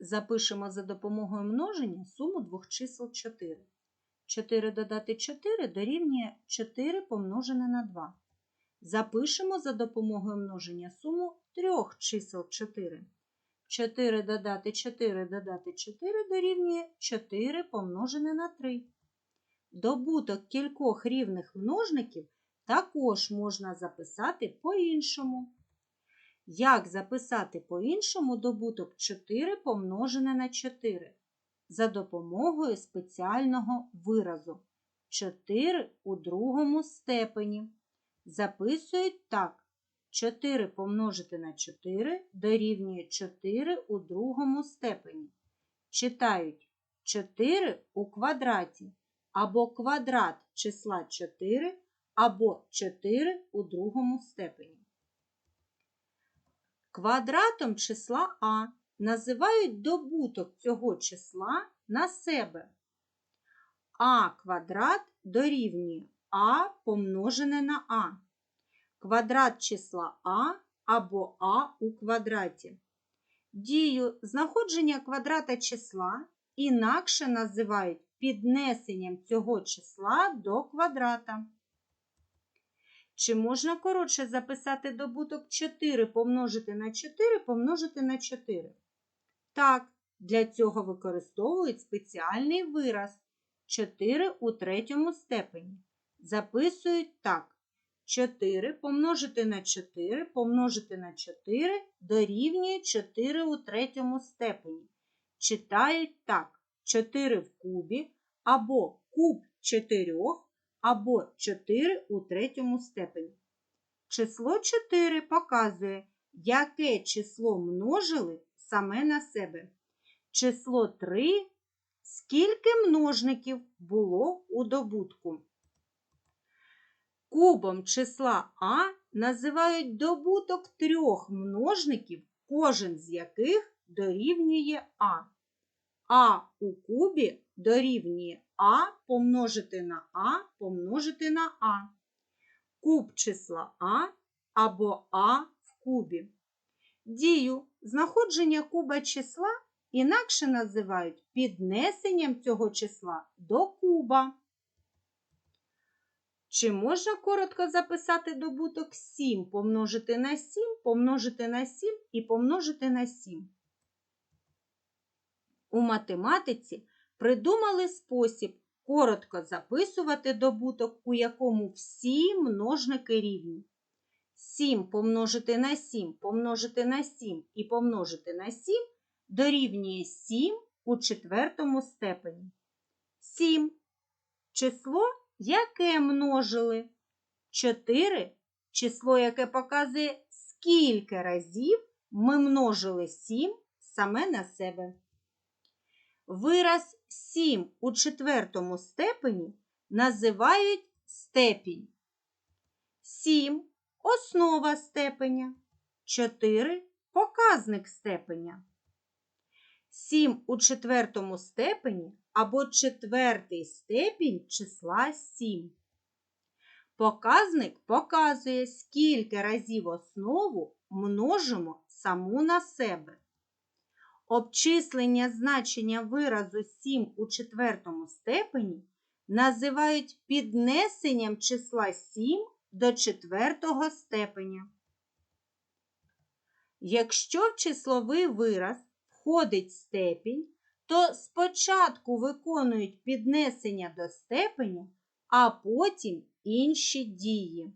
запишемо за допомогою множення суму двох чисел 4. 4 додати 4 дорівнює 4 помножене на 2. Запишемо за допомогою множення суму трьох чисел 4. 4 додати 4 додати 4 дорівнює 4 помножене на 3. Добуток кількох рівних множників також можна записати по-іншому. Як записати по-іншому добуток 4 помножене на 4? За допомогою спеціального виразу 4 у другому степені. Записують так. 4 помножити на 4 дорівнює 4 у другому степені. Читають 4 у квадраті або квадрат числа 4, або 4 у другому степені. Квадратом числа А називають добуток цього числа на себе. А квадрат дорівнює А помножене на А. Квадрат числа А або А у квадраті. Дію знаходження квадрата числа інакше називають піднесенням цього числа до квадрата. Чи можна коротше записати добуток 4 помножити на 4 помножити на 4? Так, для цього використовують спеціальний вираз 4 у третьому степені. Записують так. 4 помножити на 4 помножити на 4 дорівнює 4 у третьому степені. Читають так. 4 в кубі або куб 4 або 4 у третьому степені. Число 4 показує, яке число множили саме на себе. Число 3 скільки множників було у добутку. Кубом числа А називають добуток трьох множників, кожен з яких дорівнює А. А у кубі дорівнює А помножити на А помножити на А. Куб числа А або А в кубі. Дію знаходження куба числа інакше називають піднесенням цього числа до куба. Чи можна коротко записати добуток 7 помножити на 7, помножити на 7 і помножити на 7? У математиці придумали спосіб коротко записувати добуток, у якому всі множники рівні. 7 помножити на 7 помножити на 7 і помножити на 7 дорівнює 7 у четвертому степені. 7. Число, яке множили. 4 число, яке показує, скільки разів ми множили 7 саме на себе. Вираз 7 у четвертому степені називають степінь. 7 основа степеня. 4 показник степеня. 7 у четвертому степені або четвертий степінь числа 7. Показник показує, скільки разів основу множимо саму на себе. Обчислення значення виразу 7 у четвертому степені називають піднесенням числа 7 до четвертого степеня. Якщо в числовий вираз входить степінь, то спочатку виконують піднесення до степеня, а потім інші дії.